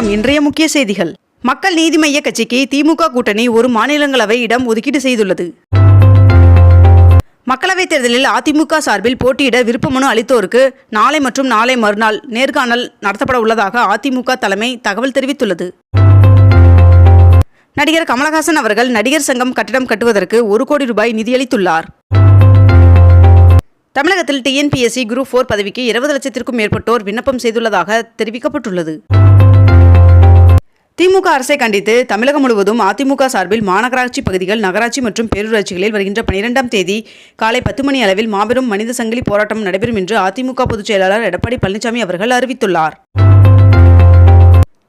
வணக்கம் இன்றைய முக்கிய செய்திகள். மக்கள் நீதி மைய கட்சிக்கு திமுக கூட்டணி ஒரு மாநிலங்களவை இடம் ஒதுக்கீடு செய்துள்ளது. மக்களவைத் தேர்தலில் அதிமுக சார்பில் போட்டியிட விருப்பமனு அளித்தோருக்கு நாளை மற்றும் நாளை மறுநாள் நேர்காணல் நடத்தப்பட உள்ளதாக அதிமுக தலைமை தகவல் தெரிவித்துள்ளது. நடிகர் கமலஹாசன் அவர்கள் நடிகர் சங்கம் கட்டிடம் கட்டுவதற்கு ஒரு கோடி ரூபாய் நிதியளித்துள்ளார். தமிழகத்தில் டிஎன்பிஎஸ்சி குரூப் ஃபோர் பதவிக்கு இருபது லட்சத்திற்கும் மேற்பட்டோர் விண்ணப்பம் செய்துள்ளதாக தெரிவிக்கப்பட்டுள்ளது. திமுக அரசை கண்டித்து தமிழகம் முழுவதும் அதிமுக சார்பில் மாநகராட்சி பகுதிகள் நகராட்சி மற்றும் பேரூராட்சிகளில் வருகின்ற பனிரெண்டாம் தேதி காலை பத்து மணி அளவில் மாபெரும் மனித சங்கிலி போராட்டம் நடைபெறும் என்று அதிமுக பொதுச் செயலாளர் எடப்பாடி பழனிசாமி அவர்கள் அறிவித்துள்ளார்.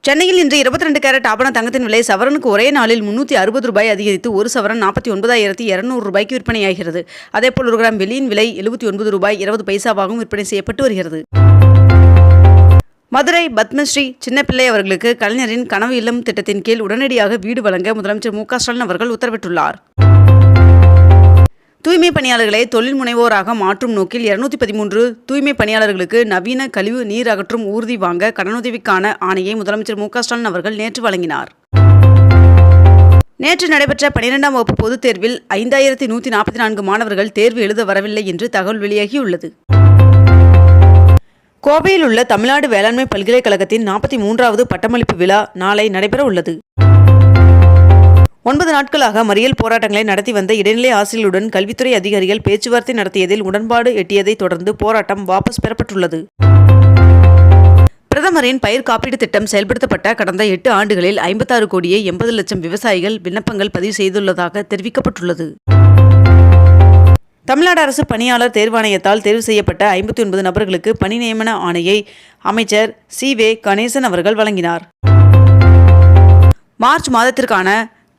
சென்னையில் இன்று இருபத்தி ரெண்டு கேரட் ஆபண தங்கத்தின் விலை சவரனுக்கு ஒரே நாளில் முன்னூற்றி அறுபது ரூபாய் அதிகரித்து ஒரு சவரன் நாற்பத்தி ஒன்பதாயிரத்தி இருநூறு ரூபாய்க்கு விற்பனையாகிறது. அதேபோல் ஒரு கிராம் வெளியின் விலை எழுபத்தி ஒன்பது ரூபாய் இருபது பைசாவாகவும் விற்பனை செய்யப்பட்டு வருகிறது. மதுரை பத்மஸ்ரீ சின்னப்பிள்ளை அவர்களுக்கு கலைஞரின் கனவு இல்லம் திட்டத்தின் கீழ் உடனடியாக வீடு வழங்க முதலமைச்சர் மு க ஸ்டாலின் அவர்கள் உத்தரவிட்டுள்ளார். தூய்மை பணியாளர்களை தொழில் முனைவோராக மாற்றும் நோக்கில் இருநூத்தி பதிமூன்று தூய்மை பணியாளர்களுக்கு நவீன கழிவு நீர் அகற்றும் ஊர்தி வாங்க கடனுதவிக்கான ஆணையை முதலமைச்சர் மு க ஸ்டாலின் அவர்கள் நேற்று வழங்கினார். நேற்று நடைபெற்ற பனிரெண்டாம் வகுப்பு பொதுத் தேர்வில் ஐந்தாயிரத்தி நூற்றி நாற்பத்தி நான்கு மாணவர்கள் தேர்வு எழுத வரவில்லை என்று தகவல் வெளியாகியுள்ளது. கோவையில் உள்ள தமிழ்நாடு வேளாண்மை பல்கலைக்கழகத்தின் நாற்பத்தி மூன்றாவது பட்டமளிப்பு விழா நாளை நடைபெற உள்ளது. ஒன்பது நாட்களாக மறியல் போராட்டங்களை நடத்தி வந்த இடைநிலை ஆசிரியர்களுடன் கல்வித்துறை அதிகாரிகள் பேச்சுவார்த்தை நடத்தியதில் உடன்பாடு எட்டியதைத் தொடர்ந்து போராட்டம் வாபஸ் பெறப்பட்டுள்ளது. பிரதமரின் பயிர் காப்பீடு திட்டம் செயல்படுத்தப்பட்ட கடந்த எட்டு ஆண்டுகளில் ஐம்பத்தாறு கோடியே எண்பது லட்சம் விவசாயிகள் விண்ணப்பங்கள் பதிவு செய்துள்ளதாக தெரிவிக்கப்பட்டுள்ளது. தமிழ்நாடு அரசு பணியாளர் தேர்வாணையத்தால் தேர்வு செய்யப்பட்ட ஐம்பத்தி ஒன்பது நபர்களுக்கு பணி நியமன ஆணையை அமைச்சர் சி வே கணேசன் அவர்கள் வழங்கினார். மார்ச் மாதத்திற்கான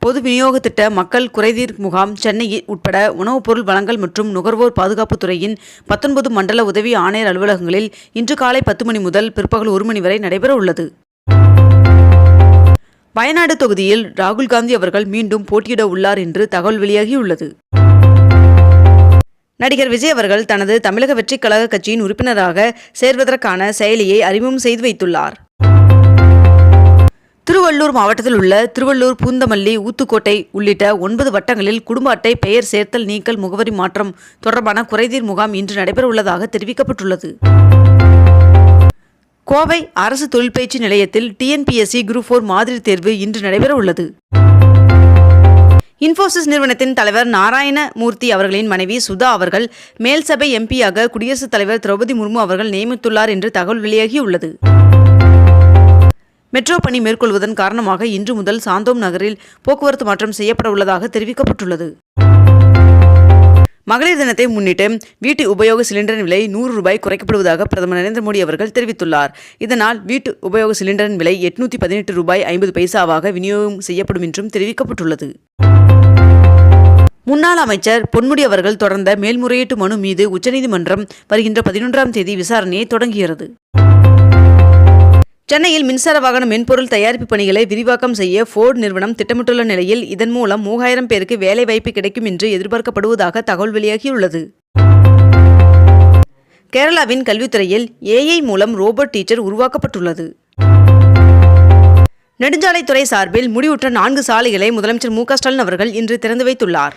பொது விநியோக திட்ட மக்கள் குறைதீர் முகாம் சென்னையில் உட்பட உணவுப் பொருள் வழங்கல் மற்றும் நுகர்வோர் பாதுகாப்புத் துறையின் பத்தொன்பது மண்டல உதவி ஆணையர் அலுவலகங்களில் இன்று காலை பத்து மணி முதல் பிற்பகல் ஒரு மணி வரை நடைபெற உள்ளது. வயநாடு தொகுதியில் ராகுல் காந்தி அவர்கள் மீண்டும் போட்டியிட உள்ளார் என்று தகவல் வெளியாகியுள்ளது. நடிகர் விஜய் அவர்கள் தனது தமிழக வெற்றிக் கழக கட்சியின் உறுப்பினராக சேர்வதற்கான செயலியை அறிமுகம் செய்து வைத்துள்ளார். திருவள்ளூர் மாவட்டத்தில் உள்ள திருவள்ளூர் பூந்தமல்லி ஊத்துக்கோட்டை உள்ளிட்ட ஒன்பது வட்டங்களில் குடும்ப அட்டை பெயர் சேர்த்தல் நீக்கல் முகவரி மாற்றம் தொடர்பான குறைதீர் முகாம் இன்று நடைபெறவுள்ளதாக தெரிவிக்கப்பட்டுள்ளது. கோவை அரசு தொழிற்பயிற்சி நிலையத்தில் டிஎன்பிஎஸ்சி குரூப் ஃபோர் மாதிரி தேர்வு இன்று நடைபெறவுள்ளது. இன்ஃபோசிஸ் நிறுவனத்தின் தலைவர் நாராயண மூர்த்தி அவர்களின் மனைவி சுதா அவர்கள் மேல் சபை எம்பியாக குடியரசுத் தலைவர் திரௌபதி முர்மு அவர்கள் நியமித்துள்ளார் என்று தகவல் வெளியாகியுள்ளது. மெட்ரோ பணி மேற்கொள்வதன் காரணமாக இன்று முதல் சாந்தோம் நகரில் போக்குவரத்து மாற்றம் செய்யப்பட உள்ளதாக தெரிவிக்கப்பட்டுள்ளது. மகளிர் தினத்தை முன்னிட்டு வீட்டு உபயோக சிலிண்டரின் விலை நூறு ரூபாய் குறைக்கப்படுவதாக பிரதமர் நரேந்திர மோடி அவர்கள் தெரிவித்துள்ளார். இதனால் வீட்டு உபயோக சிலிண்டரின் விலை எட்நூத்தி பதினெட்டு ரூபாய் ஐம்பது பைசாவாக விநியோகம் செய்யப்படும் என்றும் தெரிவிக்கப்பட்டுள்ளது. முன்னாள் அமைச்சர் பொன்முடி அவர்கள் தொடர்ந்த மேல்முறையீட்டு மனு மீது உச்சநீதிமன்றம் வருகின்ற பதினொன்றாம் தேதி விசாரணையை தொடங்குகிறது. சென்னையில் மின்சார வாகன மென்பொருள் தயாரிப்பு பணிகளை விரிவாக்கம் செய்ய ஃபோர்டு நிறுவனம் திட்டமிட்டுள்ள நிலையில் இதன் மூலம் மூவாயிரம் பேருக்கு வேலை வாய்ப்பு கிடைக்கும் என்று எதிர்பார்க்கப்படுவதாக தகவல் வெளியாகியுள்ளது. கேரளாவின் கல்வித்துறையில் ஏஐ மூலம் ரோபோட் டீச்சர் உருவாக்கப்பட்டுள்ளது. நெடுஞ்சாலைத்துறை சார்பில் முடிவுற்ற நான்கு சாலைகளை முதலமைச்சர் மு க ஸ்டாலின் அவர்கள் இன்று திறந்து வைத்துள்ளார்.